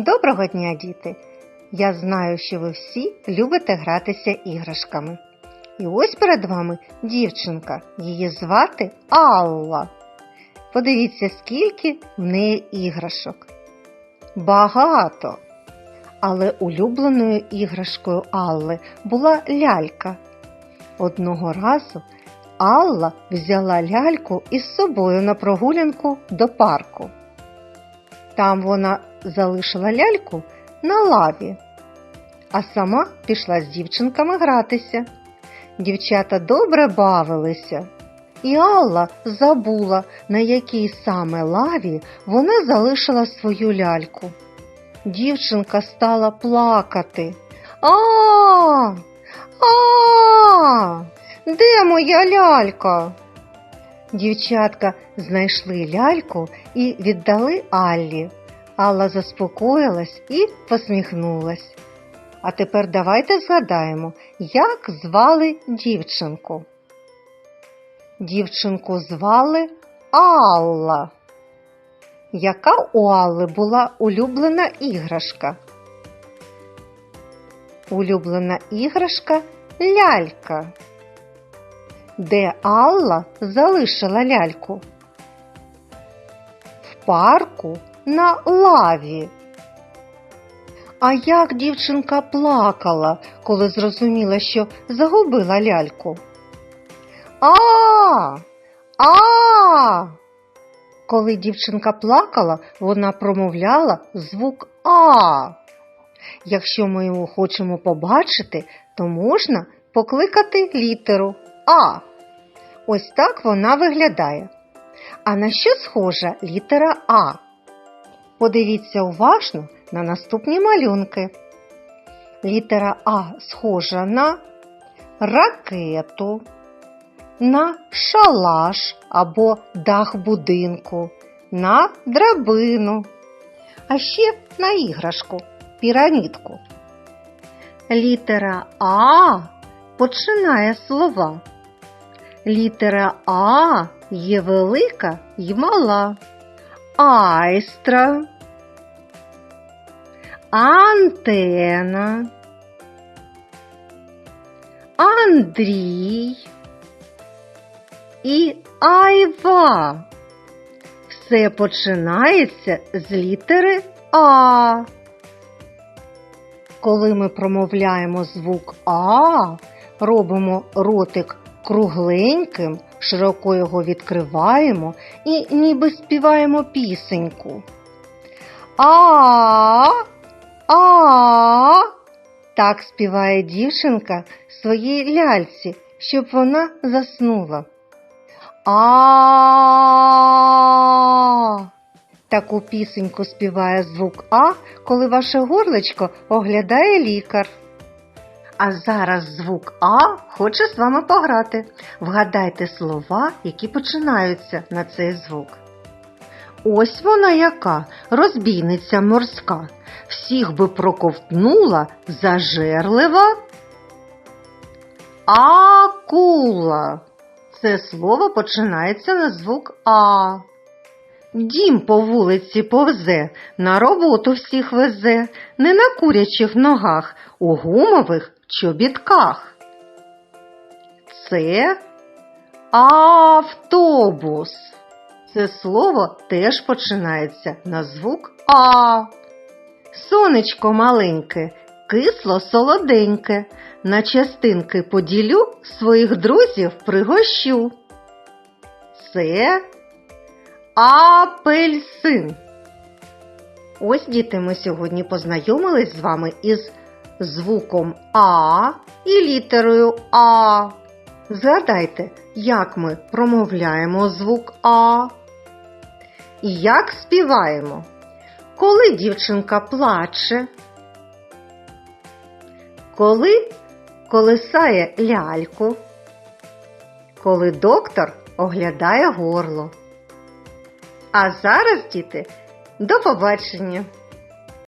Доброго дня, діти! Я знаю, що ви всі любите гратися іграшками. І ось перед вами дівчинка. Її звати Алла. Подивіться, скільки в неї іграшок. Багато. Але улюбленою іграшкою Алли була лялька. Одного разу Алла взяла ляльку із собою на прогулянку до парку. Там вона залишила ляльку на лаві, а сама пішла з дівчинками гратися. Дівчата добре бавилися, і Алла забула, на якій саме лаві вона залишила свою ляльку. Дівчинка стала плакати. А, а, де моя лялька? Дівчатка знайшли ляльку і віддали Аллі. Алла заспокоїлась і посміхнулась. А тепер давайте згадаємо, як звали дівчинку. Дівчинку звали Алла. Яка у Алли була улюблена іграшка? Улюблена іграшка лялька. Де Алла залишила ляльку? В парку на лаві. А як дівчинка плакала, коли зрозуміла, що загубила ляльку? А! А! Коли дівчинка плакала, вона промовляла звук А. Якщо ми його хочемо побачити, то можна покликати літеру А. Ось так вона виглядає. А на що схожа літера А? Подивіться уважно на наступні малюнки. Літера А схожа на ракету, на шалаш або дах будинку, на драбину, а ще на іграшку пірамідку. Літера А починає слова. Літера А є велика й мала. Айстра, антена, Андрій і Айва. Все починається з літери А. Коли ми промовляємо звук А, робимо ротик кругленьким, широко його відкриваємо і ніби співаємо пісеньку. А, а, так співає дівчинка своїй ляльці, щоб вона заснула. А. Таку пісеньку співає звук А, коли ваше горлечко оглядає лікар. А зараз звук А хоче з вами пограти. Вгадайте слова, які починаються на цей звук. Ось вона яка розбійниця морська. Всіх би проковтнула зажерлива. Акула. Це слово починається на звук А. Дім по вулиці повзе, на роботу всіх везе, не на курячих ногах, у гумових чобітках. Це автобус. Це слово теж починається на звук А. Сонечко маленьке, кисло солоденьке. На частинки поділю своїх друзів пригощу. Це апельсин. Ось, діти, ми сьогодні познайомились з вами із звуком А і літерою А. Згадайте, як ми промовляємо звук А. І як співаємо. Коли дівчинка плаче, коли колисає ляльку, коли доктор оглядає горло. А зараз, діти, до побачення!